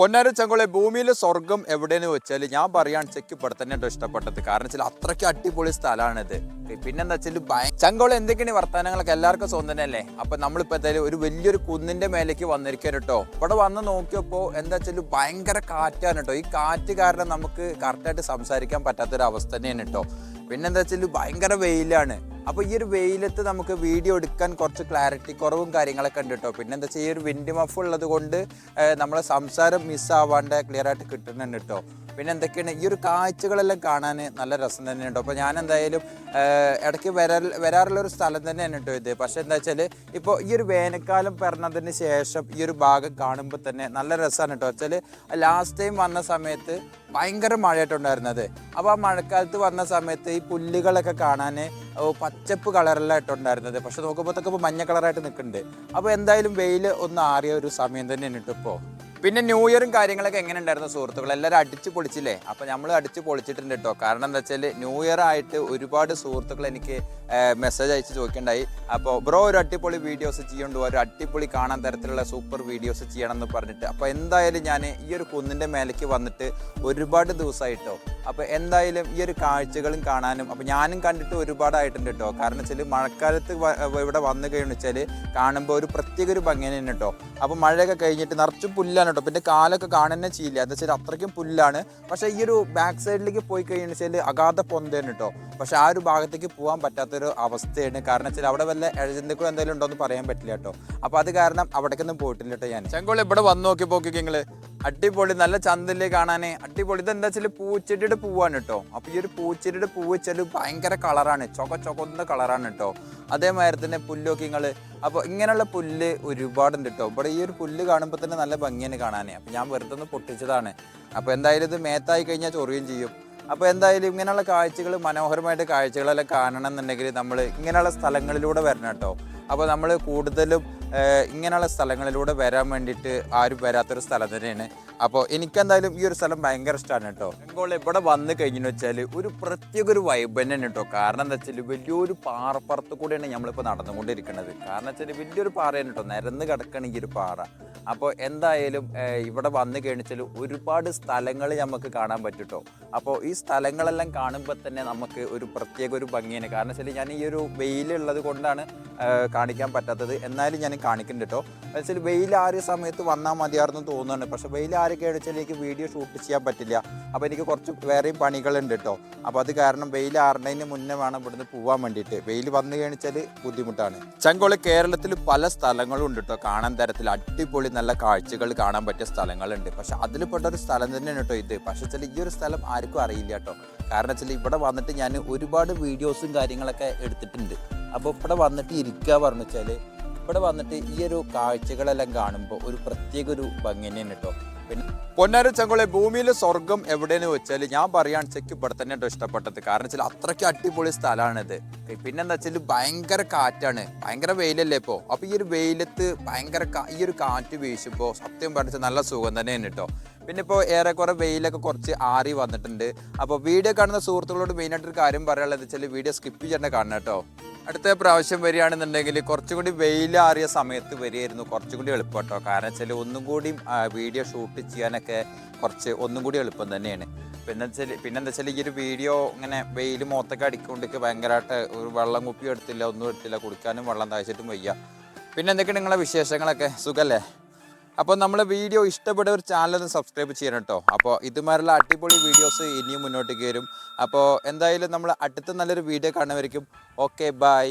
പൊന്നാര ചങ്കുളെ ഭൂമിയിൽ സ്വർഗം എവിടെയെന്ന് വെച്ചാൽ ഞാൻ പറയാൻ ചെക്ക് ഇവിടെ തന്നെ ഇഷ്ടപ്പെട്ടത്. കാരണം വെച്ചാൽ അത്രയ്ക്ക് അടിപൊളി സ്ഥലമാണിത്. പിന്നെന്താ വെച്ചാൽ ചങ്കോളം എന്തൊക്കെയാണ് വർത്തമാനങ്ങളൊക്കെ? എല്ലാവർക്കും സ്വന്തം തന്നെയല്ലേ? അപ്പൊ നമ്മളിപ്പോ എന്തായാലും ഒരു വലിയൊരു കുന്നിന്റെ മേലേക്ക് വന്നിരിക്കാൻ കേട്ടോ ഇവിടെ വന്ന് നോക്കിയപ്പോൾ എന്താ വെച്ചാൽ ഭയങ്കര കാറ്റാണ് കേട്ടോ ഈ കാറ്റ് കാരണം നമുക്ക് കറക്റ്റായിട്ട് സംസാരിക്കാൻ പറ്റാത്തൊരു അവസ്ഥ തന്നെയാണ് കേട്ടോ പിന്നെന്താ വെച്ചാൽ ഭയങ്കര വെയിലാണ്. അപ്പോൾ ഈ ഒരു വെയിലത്ത് നമുക്ക് വീഡിയോ എടുക്കാൻ കുറച്ച് ക്ലാരിറ്റി കുറവും കാര്യങ്ങളൊക്കെ ഉണ്ട് കേട്ടോ പിന്നെ എന്താ വെച്ചാൽ ഈ ഒരു വിൻഡ് മഫ് ഉള്ളത് കൊണ്ട് നമ്മളെ സംസാരം മിസ്സാവാണ്ട് ക്ലിയർ ആയിട്ട് കിട്ടുന്നുണ്ട് കേട്ടോ പിന്നെ എന്തൊക്കെയാണ്? ഈ ഒരു കാഴ്ചകളെല്ലാം കാണാൻ നല്ല രസം തന്നെയുണ്ട്. അപ്പോൾ ഞാൻ എന്തായാലും ഇടയ്ക്ക് വരാൻ വരാറുള്ള ഒരു സ്ഥലം തന്നെയാണ് കേട്ടോ ഇത്. പക്ഷേ എന്താ വെച്ചാൽ ഇപ്പോൾ ഈ ഒരു വേനൽക്കാലം പറഞ്ഞതിന് ശേഷം ഈ ഒരു ഭാഗം കാണുമ്പോൾ തന്നെ നല്ല രസമാണ് കേട്ടോ വെച്ചാൽ ലാസ്റ്റ് ടൈം വന്ന സമയത്ത് ഭയങ്കര മഴയായിട്ടുണ്ടായിരുന്നത് അപ്പോൾ ആ മഴക്കാലത്ത് വന്ന സമയത്ത് ഈ പുല്ലുകളൊക്കെ കാണാൻ പച്ചപ്പ് കളറിലായിട്ടുണ്ടായിരുന്നത് പക്ഷെ നോക്കുമ്പോഴത്തേക്ക് മഞ്ഞ കളറായിട്ട് നിൽക്കുന്നുണ്ട്. അപ്പോൾ എന്തായാലും വെയിൽ ഒന്ന് ആറിയ ഒരു സമയം തന്നെയാണ് കേട്ടോ ഇപ്പോൾ പിന്നെ ന്യൂ ഇയറും കാര്യങ്ങളൊക്കെ എങ്ങനെ ഉണ്ടായിരുന്നു സുഹൃത്തുക്കൾ എല്ലാവരും അടിച്ച് പൊളിച്ചില്ലേ? അപ്പോൾ നമ്മൾ അടിച്ച് പൊളിച്ചിട്ടുണ്ട് കേട്ടോ കാരണം എന്താ വെച്ചാൽ ന്യൂ ഇയർ ആയിട്ട് ഒരുപാട് സുഹൃത്തുക്കൾ എനിക്ക് മെസ്സേജ് അയച്ച് ചോദിക്കണ്ടായി. അപ്പോൾ ബ്രോ ഒരു അടിപൊളി വീഡിയോസ് ചെയ്യണ്ടോ ഒരു അടിപൊളി കാണാൻ തരത്തിലുള്ള സൂപ്പർ വീഡിയോസ് ചെയ്യണം എന്ന് പറഞ്ഞിട്ട്. അപ്പോൾ എന്തായാലും ഞാൻ ഈ ഒരു കുന്നിന്റെ മേലേക്ക് വന്നിട്ട് ഒരുപാട് ദിവസമായിട്ടോ അപ്പോൾ എന്തായാലും ഈ ഒരു കാഴ്ചകളും കാണാനും അപ്പോൾ ഞാനും കണ്ടിട്ട് ഒരുപാടായിട്ടുണ്ട് കേട്ടോ കാരണം വെച്ചാൽ മഴക്കാലത്ത് ഇവിടെ വന്നു കഴിഞ്ഞു വെച്ചാൽ കാണുമ്പോൾ ഒരു പ്രത്യേക ഒരു ഭംഗി തന്നെ കേട്ടോ അപ്പോൾ മഴയൊക്കെ കഴിഞ്ഞിട്ട് നിറച്ച് പുല്ലാണ് കേട്ടോ പിന്നെ കാലൊക്കെ കാണുന്നേ ചെയ്യില്ല എന്താ വെച്ചാൽ അത്രയ്ക്കും പുല്ലാണ്. പക്ഷേ ഈ ഒരു ബാക്ക് സൈഡിലേക്ക് പോയി കഴിഞ്ഞു വെച്ചാൽ അഗാധ പൊന്തയാണ് കേട്ടോ പക്ഷെ ആ ഒരു ഭാഗത്തേക്ക് പോകാൻ പറ്റാത്തൊരു അവസ്ഥയാണ്. കാരണം വെച്ചാൽ അവിടെ വല്ല എഴുജന്തുക്കൾ എന്തെങ്കിലും ഉണ്ടോ എന്ന് പറയാൻ പറ്റില്ല കേട്ടോ അപ്പോൾ അത് കാരണം അവിടേക്കൊന്നും പോയിട്ടില്ല കേട്ടോ ഞാൻ ചെങ്കോളി ഇവിടെ വന്ന് പോക്കി നിങ്ങൾ അടിപൊളി നല്ല ചന്തല്ലേ കാണാനേ. അടിപൊളി. ഇതെന്താ വെച്ചാൽ പൂച്ചെടിയുടെ പൂവാണ് കേട്ടോ അപ്പൊ ഈ ഒരു പൂച്ചെടിയുടെ പൂവ് വെച്ചാൽ ഭയങ്കര കളറാണ്. ചൊക ചൊകൊന്ന കളറാണ് കേട്ടോ അതേമാതിരി തന്നെ പുല്ലൊക്കെ ഇങ്ങൾ അപ്പോൾ ഇങ്ങനെയുള്ള പുല്ല് ഒരുപാടുണ്ട് കേട്ടോ ഇവിടെ ഈ ഒരു പുല്ല് കാണുമ്പോൾ തന്നെ നല്ല ഭംഗിയാണ് കാണാനേ. അപ്പോൾ ഞാൻ വെറുതെ ഒന്ന് പൊട്ടിച്ചതാണ്. അപ്പോൾ എന്തായാലും ഇത് മേത്തായി കഴിഞ്ഞാൽ ചൊറിയും ചെയ്യും. അപ്പോൾ എന്തായാലും ഇങ്ങനെയുള്ള കാഴ്ചകൾ മനോഹരമായിട്ട് കാഴ്ചകളെല്ലാം കാണണം എന്നുണ്ടെങ്കിൽ നമ്മൾ ഇങ്ങനെയുള്ള സ്ഥലങ്ങളിലൂടെ വരണം കേട്ടോ അപ്പോൾ നമ്മൾ കൂടുതലും ഇങ്ങനെയുള്ള സ്ഥലങ്ങളിലൂടെ വരാൻ വേണ്ടിയിട്ട് ആരും വരാത്തൊരു സ്ഥലം തന്നെയാണ്. അപ്പോൾ എനിക്കെന്തായാലും ഈ ഒരു സ്ഥലം ഭയങ്കര ഇഷ്ടമാണ് കേട്ടോ. ബംഗോൾ ഇവിടെ വന്ന് കഴിഞ്ഞെന്ന് വെച്ചാൽ ഒരു പ്രത്യേക ഒരു വൈബ് തന്നെയാണ് കേട്ടോ. കാരണം എന്താ വെച്ചാൽ വലിയൊരു പാറപ്പുറത്ത് കൂടെയാണ് നമ്മളിപ്പോൾ നടന്നുകൊണ്ടിരിക്കുന്നത് കാരണം വെച്ചാൽ വലിയൊരു പാറയാണ് കേട്ടോ. നിരന്ന് കിടക്കണമെങ്കിൽ ഈ ഒരു പാറ. അപ്പോൾ എന്തായാലും ഇവിടെ വന്ന് കഴിഞ്ഞാൽ ഒരുപാട് സ്ഥലങ്ങൾ നമുക്ക് കാണാൻ പറ്റും കേട്ടോ. അപ്പോൾ ഈ സ്ഥലങ്ങളെല്ലാം കാണുമ്പോൾ തന്നെ നമുക്ക് ഒരു പ്രത്യേക ഒരു ഭംഗിയാണ്. കാരണം വെച്ചാൽ ഞാൻ ഈ ഒരു വെയിലുള്ളത് കൊണ്ടാണ് കാണിക്കാൻ പറ്റാത്തത്. എന്നാലും ഞാൻ കാണിക്കുന്നുണ്ട് കേട്ടോ. വെച്ചാൽ വെയിൽ ആ ഒരു സമയത്ത് വന്നാൽ മതിയായിരുന്നു തോന്നുന്നുണ്ട്. പക്ഷെ വെയിൽ ആരൊക്കെ വെച്ചാൽ എനിക്ക് വീഡിയോ ഷൂട്ട് ചെയ്യാൻ പറ്റില്ല. അപ്പോൾ എനിക്ക് കുറച്ച് വേറെയും പണികളുണ്ട് കേട്ടോ അപ്പോൾ അത് കാരണം വെയിൽ ആറുന്നതിന് മുന്നേ വേണം ഇവിടുന്ന് പോകാൻ വേണ്ടിയിട്ട്. വെയിൽ വന്നു കഴിഞ്ഞാൽ ബുദ്ധിമുട്ടാണ്. ചങ്കോളി കേരളത്തിൽ പല സ്ഥലങ്ങളും ഉണ്ട് കേട്ടോ കാണാൻ തരത്തിൽ അടിപൊളി നല്ല കാഴ്ചകൾ കാണാൻ പറ്റിയ സ്ഥലങ്ങളുണ്ട്. പക്ഷെ അതിൽ പെട്ട ഒരു സ്ഥലം തന്നെയാണ് കേട്ടോ ഇത്. പക്ഷെ വെച്ചാൽ ഈ ഒരു സ്ഥലം ആർക്കും അറിയില്ല കേട്ടോ കാരണം വെച്ചാൽ ഇവിടെ വന്നിട്ട് ഞാൻ ഒരുപാട് വീഡിയോസും കാര്യങ്ങളൊക്കെ എടുത്തിട്ടുണ്ട്. അപ്പോൾ ഇവിടെ വന്നിട്ട് ഇരിക്കുക പറഞ്ഞു വെച്ചാൽ ഇവിടെ വന്നിട്ട് ഈ ഒരു കാഴ്ചകളെല്ലാം കാണുമ്പോൾ ഒരു പ്രത്യേക ഒരു ഭംഗി തന്നെയാണ് കേട്ടോ പിന്നെ പൊന്നാര ചങ്കുളെ ഭൂമിയിൽ സ്വർഗം എവിടെയെന്ന് വെച്ചാൽ ഞാൻ പറയാൻ ചെക്ക് ഇവിടെ തന്നെ കേട്ടോ ഇഷ്ടപ്പെട്ടത്. കാരണം വെച്ചാൽ അത്രയ്ക്ക് അടിപൊളി സ്ഥലമാണിത്. പിന്നെന്താ വെച്ചാൽ ഭയങ്കര കാറ്റാണ്. ഭയങ്കര വെയിലല്ലേ ഇപ്പോൾ അപ്പോൾ ഈ ഒരു വെയിലത്ത് ഭയങ്കര ഈ ഒരു കാറ്റ് വീശുമ്പോൾ സത്യം പറഞ്ഞാൽ നല്ല സുഖം തന്നെയാണ് കേട്ടോ. പിന്നെ ഇപ്പോൾ ഏറെക്കുറെ വെയിലൊക്കെ കുറച്ച് ആറി വന്നിട്ടുണ്ട്. അപ്പോൾ വീഡിയോ കാണുന്ന സുഹൃത്തുക്കളോട് മെയിനായിട്ടൊരു കാര്യം പറയാനുള്ളത് വെച്ചാൽ വീഡിയോ സ്കിപ്പ് ചെയ്യേണ്ട കാണണം കേട്ടോ. അടുത്ത പ്രാവശ്യം വരികയാണെന്നുണ്ടെങ്കിൽ കുറച്ചും കൂടി വെയിലാറിയ സമയത്ത് വരികയായിരുന്നു. കുറച്ചും കൂടി എളുപ്പം കേട്ടോ കാരണം വെച്ചാൽ ഒന്നും കൂടി വീഡിയോ ഷൂട്ട് ചെയ്യാനൊക്കെ കുറച്ച് ഒന്നും കൂടി എളുപ്പം തന്നെയാണ്. പിന്നെ വെച്ചാൽ പിന്നെന്താ വെച്ചാൽ ഈ ഒരു വീഡിയോ ഇങ്ങനെ വെയിൽ മുഖത്തൊക്കെ അടിക്കൊണ്ടിരിക്കുക ഭയങ്കരമായിട്ട് ഒരു വെള്ളം കുപ്പി എടുത്തില്ല ഒന്നും എടുത്തില്ല കുടിക്കാനും വെള്ളം താഴ്ചിട്ടും വയ്യ. പിന്നെ എന്തൊക്കെയാണ് നിങ്ങളെ വിശേഷങ്ങളൊക്കെ? സുഖല്ലേ? അപ്പോൾ നമ്മൾ വീഡിയോ ഇഷ്ടപ്പെട്ട ഒരു ചാനൽ സബ്സ്ക്രൈബ് ചെയ്യണം കേട്ടോ അപ്പോൾ ഇതുമാരുള്ള അടിപൊളി വീഡിയോസ് ഇനിയും മുന്നോട്ടേക്ക് വരും. അപ്പോൾ എന്തായാലും നമ്മൾ അടുത്ത നല്ലൊരു വീഡിയോ കാണുമായിരിക്കും ഓക്കെ ബൈ